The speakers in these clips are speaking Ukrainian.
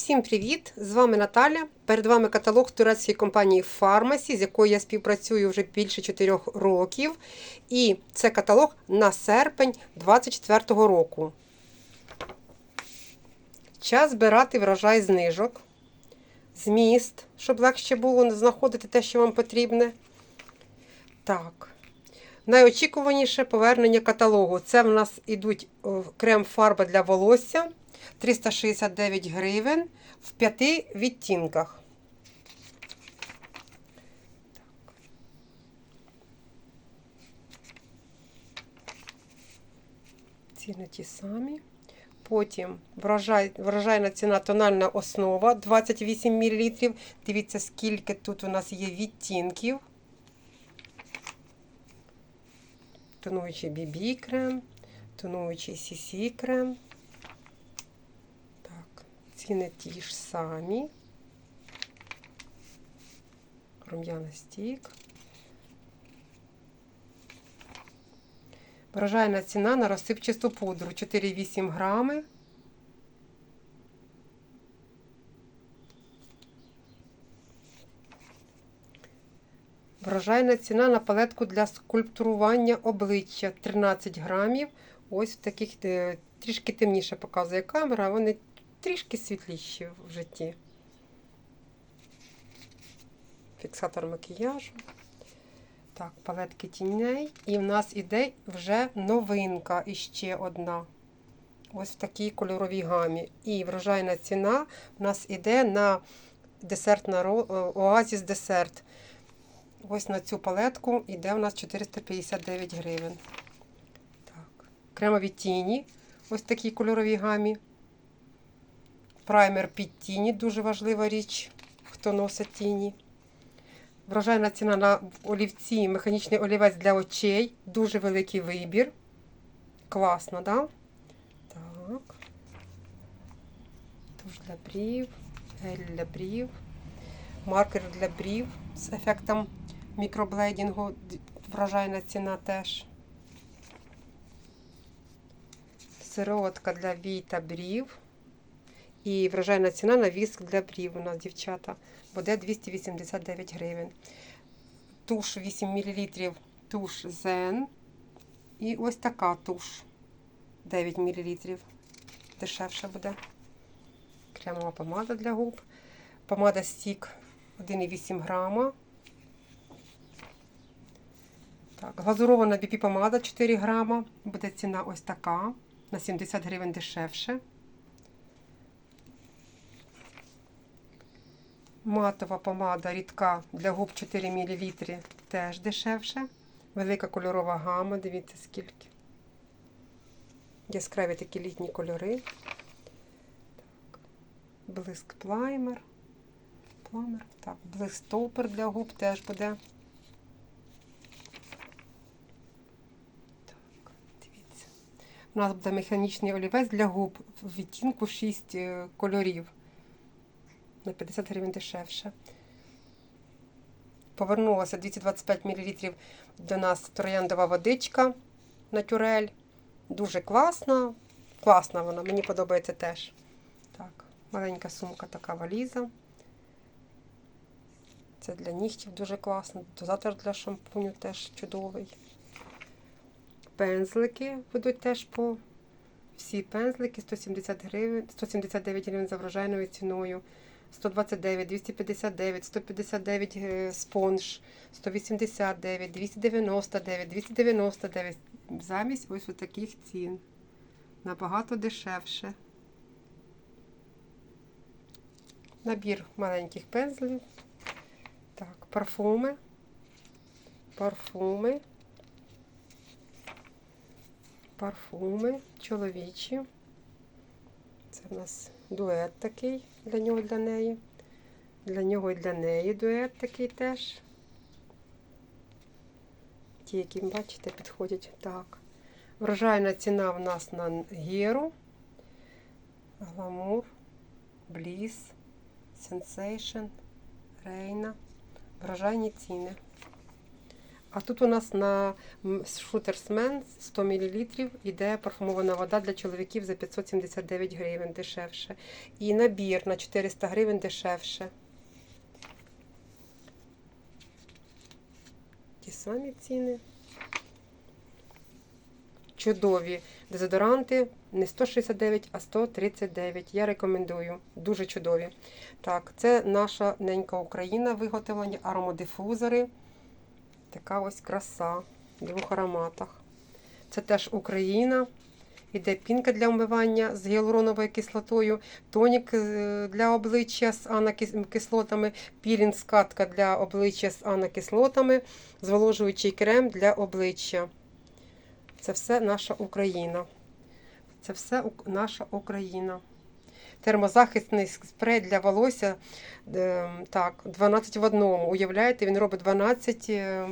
Всім привіт! З вами Наталя. Перед вами каталог турецької компанії Pharmacy, з якою я співпрацюю вже більше 4 років. І це каталог на серпень 2024 року. Час збирати врожай знижок. Зміст, щоб легше було знаходити те, що вам потрібне. Так. Найочікуваніше повернення каталогу. Це в нас ідуть крем-фарба для волосся 369 гривень в п'яти відтінках. Ціни ті самі. Потім врожай, врожайна ціна тональна основа 28 мл. Дивіться, скільки тут у нас є відтінків. Тонуючий BB крем, тонуючий CC крем. Ціни ті ж самі. Рум'яна стік. Врожайна ціна на розсипчасту пудру 4,8 грами. Врожайна ціна на палетку для скульптурування обличчя 13 грамів. Ось в таких е, трішки темніше показує камера, вони трішки світліші в житті. Фіксатор макіяжу. Так, палетки тіней. І в нас іде вже новинка іще одна. Ось в такій кольоровій гамі. І врожайна ціна в нас іде на десерт на Оазіс десерт. Ось на цю палетку йде у нас 459 гривень. Так. Кремові тіні. Ось такій кольоровій гамі. Праймер під тіні, дуже важлива річ, хто носить тіні. Врожайна ціна на олівці, механічний олівець для очей. Дуже великий вибір. Класно, да? Так. Туш для брів, гель для брів, маркер для брів з ефектом мікроблейдингу. Врожайна ціна теж. Сироватка для вій та брів. І врожайна ціна на віск для брів у нас, дівчата, буде 289 гривень. Туш 8 мл, туш Zen. І ось така туш 9 мл. Дешевше буде. Кремова помада для губ. Помада стік 1,8 грама. Так, глазурована BP помада 4 грама. Буде ціна ось така. На 70 гривень дешевше. Матова помада рідка для губ 4 мл теж дешевше. Велика кольорова гама, дивіться скільки. Яскраві такі літні кольори. Так. Блиск плаймер. Плаймер. Так, блиск топер для губ теж буде. Так, дивіться. У нас буде механічний олівець для губ в відтінку 6 кольорів на 50 гривень дешевше. Повернулася 225 мл до нас трояндова водичка натюрель. Дуже класна. Класна вона, мені подобається теж. Так, маленька сумка, така валіза. Це для нігтів дуже класно. Дозатор для шампуню теж чудовий. Пензлики ведуть теж по всі пензлики 170 гривень, 179 гривень за врожайною ціною. 129, 259, 159 спонж, 189, 299, 299. Замість ось таких цін. Набагато дешевше. Набір маленьких пензлів. Так, парфуми. Парфуми. Парфуми чоловічі. Це в нас дует такий для нього для неї. Для нього і для неї дует такий теж. Ті, які, бачите, підходять так. Врожайна ціна в нас на геру. Гламур, Бліс, Сенсейшн, Рейна. Врожайні ціни. А тут у нас на Шутерсмен 100 мл йде парфумована вода для чоловіків за 579 гривень дешевше. І набір на 400 гривень дешевше. Ті самі ціни. Чудові дезодоранти не 169, а 139. Я рекомендую. Дуже чудові. Так, це наша ненька Україна виготовлені аромодифузори. Така ось краса в двох ароматах. Це теж Україна. Іде пінка для вмивання з гіалуроновою кислотою, тонік е, для обличчя з анакислотами, пілінг скатка для обличчя з анакислотами, зволожуючий крем для обличчя. Це все наша Україна. Це все наша Україна. Термозахисний спрей для волосся. е, Так, 12 в одному. Уявляєте, він робить 12 е,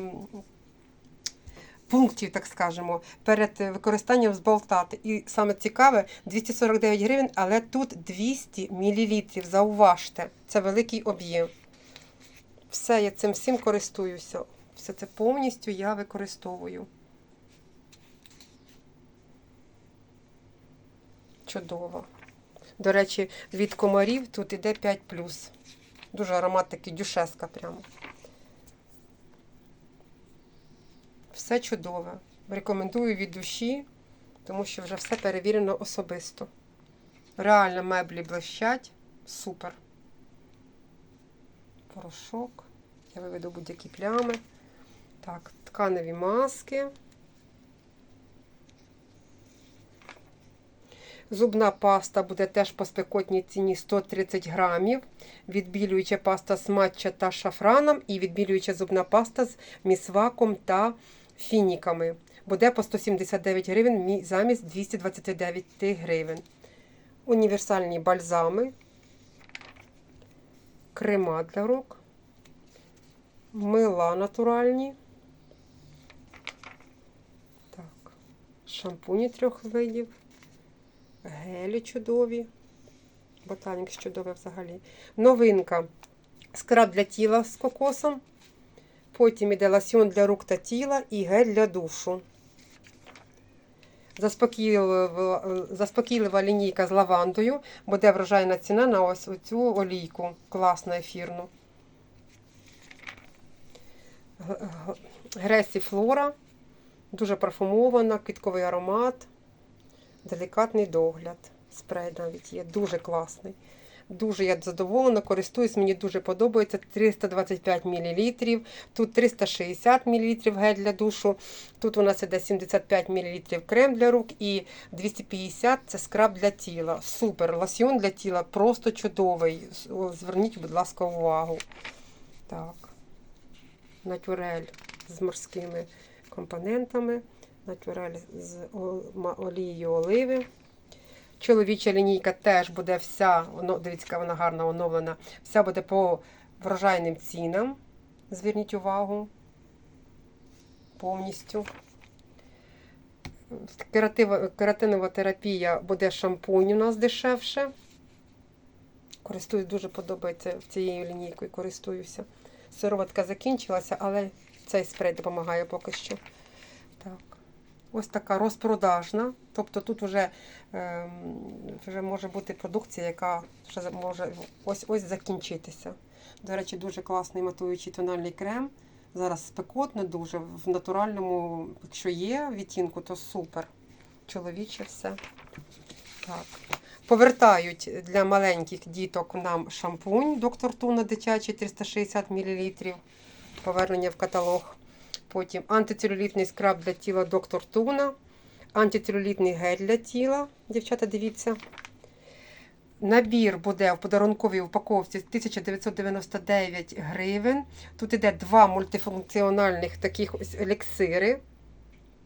пунктів, так скажемо, перед використанням зболтати. І саме цікаве, 249 гривень, але тут 200 мл. Зауважте, це великий об'єм. Все, я цим всім користуюся. Все це повністю я використовую. Чудово. До речі, від комарів тут іде 5 Дуже аромат такий дюшеска прямо. Все чудове. Рекомендую від душі, тому що вже все перевірено особисто. Реально меблі блищать. Супер. Порошок. Я виведу будь-які плями. Так, тканеві маски. Зубна паста буде теж по спекотній ціні 130 грамів. Відбілююча паста з матча та шафраном і відбілююча зубна паста з місваком та фініками. Буде по 179 гривень замість 229 гривень. Універсальні бальзами, крема для рук, мила натуральні. Так, шампуні трьох видів. Гелі чудові. Ботанік чудовий взагалі. Новинка. Скраб для тіла з кокосом. Потім іде лосьон для рук та тіла і гель для душу. Заспокійлива, заспокійлива лінійка з лавандою. Буде врожайна ціна на ось цю олійку. Класну ефірну. Гресі Флора. Дуже парфумована, квітковий аромат. Делікатний догляд. Спрей навіть є. Дуже класний. Дуже я задоволена, користуюсь, мені дуже подобається. 325 мл. Тут 360 мл гель для душу. Тут у нас іде 75 мл крем для рук і 250 це скраб для тіла. Супер. Лосьйон для тіла просто чудовий. Зверніть, будь ласка, увагу. Так. Натюрель з морськими компонентами. Натюрель з олією оливи. Чоловіча лінійка теж буде вся, дивіться, вона гарна оновлена. Вся буде по врожайним цінам. Зверніть увагу. Повністю. Кератинова терапія буде шампунь у нас дешевше. Користуюсь, дуже подобається цією лінійкою, користуюся. Сироватка закінчилася, але цей спрей допомагає поки що. Ось така розпродажна. Тобто тут вже, ем, вже може бути продукція, яка вже може ось ось закінчитися. До речі, дуже класний матуючий тональний крем. Зараз спекотно дуже. В натуральному, якщо є відтінку, то супер. Чоловіче все. Так. Повертають для маленьких діток нам шампунь доктор Туна дитячий 360 мл. Повернення в каталог. Потім антицелюлітний скраб для тіла доктор Туна. Антицелюлітний гель для тіла. Дівчата, дивіться. Набір буде в подарунковій упаковці 1999 гривень. Тут іде два мультифункціональних таких ось еліксири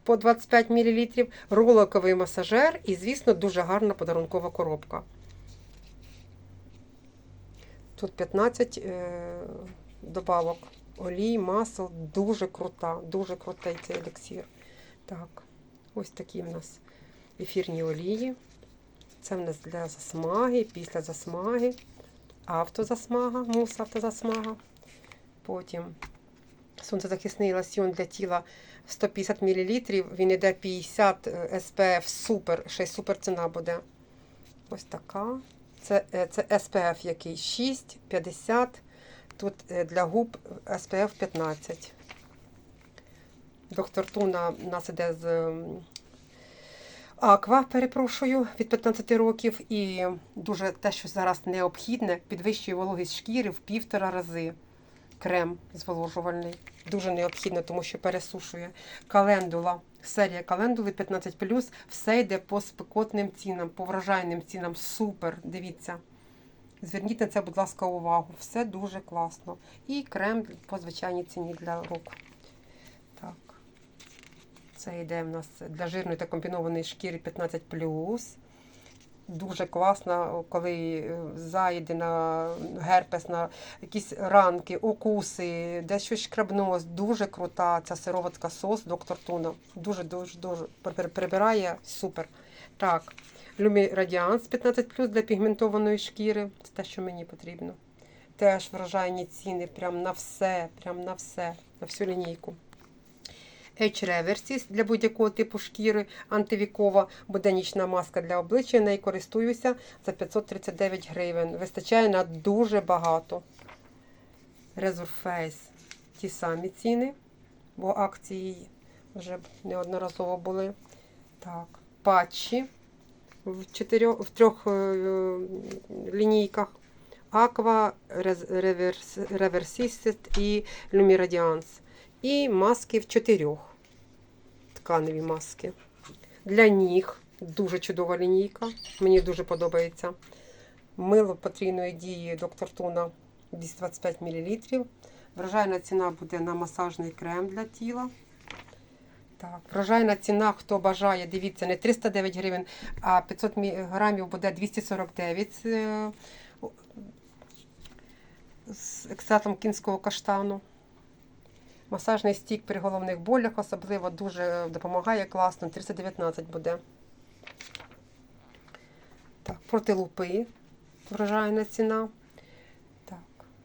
по 25 мл, роликовий масажер і, звісно, дуже гарна подарункова коробка. Тут 15 е, добавок олій, масел. Дуже крута, дуже крутий цей еліксир. Так, ось такі в нас ефірні олії. Це в нас для засмаги, після засмаги, автозасмага, мус автозасмага. Потім сонцезахисний лосьйон для тіла 150 мл. Він іде 50 SPF супер, ще й супер ціна буде. Ось така. Це, е, це SPF який 6, 50. Тут е, для губ SPF 15. Доктор Туна у нас іде з Аква, перепрошую, від 15 років. І дуже те, що зараз необхідне, підвищує вологість шкіри в півтора рази. Крем зволожувальний. Дуже необхідно, тому що пересушує. Календула. Серія календули 15 все йде по спекотним цінам, по вражайним цінам. Супер. Дивіться. Зверніть на це, будь ласка, увагу. Все дуже класно. І крем по звичайній ціні для рук. Так. Це йде в нас для жирної та комбінованої шкіри 15 Дуже класно, коли е, заїде на герпес, на якісь ранки, укуси, десь щось шкрабнос. Дуже крута ця сироватка сос доктор Туна. Дуже дуже дуже прибирає супер. Так, Люмі Радіанс 15 для пігментованої шкіри. Це те, що мені потрібно. Теж вражайні ціни, прям на все, прям на все, на всю лінійку. H Reversis для будь-якого типу шкіри антивікова, буде нічна маска для обличчя. Нею користуюся за 539 гривень. Вистачає на дуже багато. Resurface ті самі ціни, бо акції вже неодноразово були. Так, патчі в, чотирьох, в трьох е, лінійках. Aqua, Reversist і Lumiradiance. І маски в чотирьох. Тканеві маски. Для ніг дуже чудова лінійка. Мені дуже подобається. Мило потрійної дії доктор Туна 225 мл. Вражайна ціна буде на масажний крем для тіла. Так, вражайна ціна, хто бажає, дивіться, не 309 гривень, а 500 грамів буде 249 е, з екстрактом кінського каштану. Масажний стік при головних болях особливо дуже допомагає класно. 319 буде. Так, проти лупи вражайна ціна.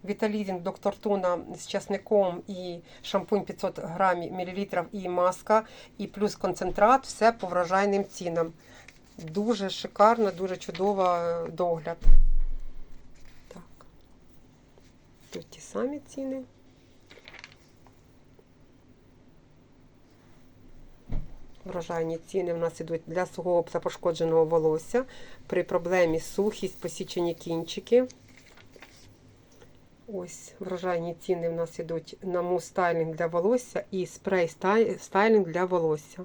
Віталізінг доктор Туна з часником і шампунь 500 грамів мілілітрів і маска, і плюс концентрат. Все по вражайним цінам. Дуже шикарно, дуже чудова е, догляд. Так. Тут ті самі ціни. Врожайні ціни в нас ідуть для свого та пошкодженого волосся. При проблемі сухість, посічені кінчики. Ось врожайні ціни в нас ідуть на мус стайлінг для волосся і спрей стай- стайлінг для волосся.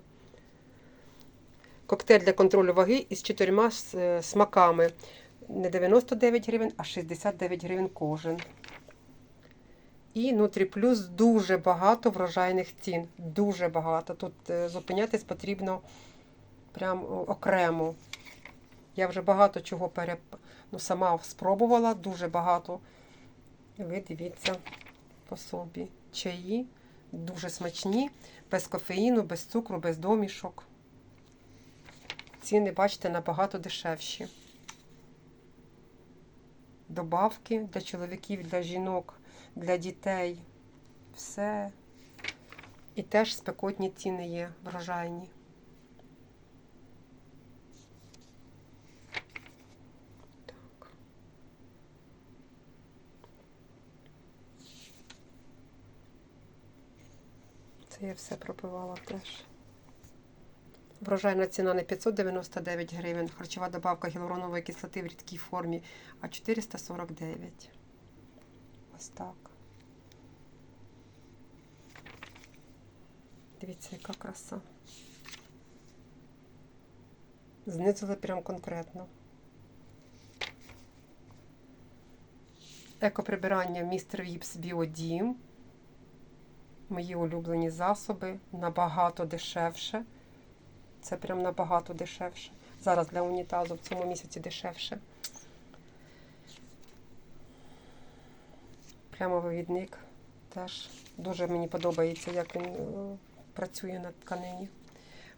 Коктейль для контролю ваги із чотирма е, смаками. Не 99 гривень, а 69 гривень кожен. І Нутрі Плюс дуже багато врожайних цін. Дуже багато. Тут е, зупинятись потрібно прям окремо. Я вже багато чого переп... ну, сама спробувала, дуже багато. Ви дивіться по собі. Чаї дуже смачні, без кофеїну, без цукру, без домішок. Ціни, бачите, набагато дешевші. Добавки для чоловіків, для жінок для дітей. Все. І теж спекотні ціни є врожайні. Це я все пропивала теж. Врожайна ціна не 599 гривень, харчова добавка гіалуронової кислоти в рідкій формі, а 449. Ось так. Дивіться, яка краса. Знизили прям конкретно. Екоприбирання містер Віпс Біодім. Мої улюблені засоби набагато дешевше. Це прям набагато дешевше. Зараз для унітазу в цьому місяці дешевше. Прямовивідник теж дуже мені подобається, як він е, працює на тканині.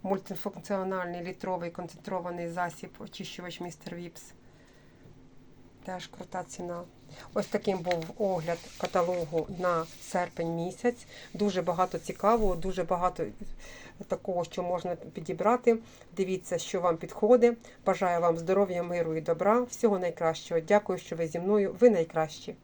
Мультифункціональний літровий концентрований засіб очищувач містер Віпс. Теж крута ціна. Ось таким був огляд каталогу на серпень місяць. Дуже багато цікавого, дуже багато такого, що можна підібрати. Дивіться, що вам підходить. Бажаю вам здоров'я, миру і добра. Всього найкращого. Дякую, що ви зі мною. Ви найкращі.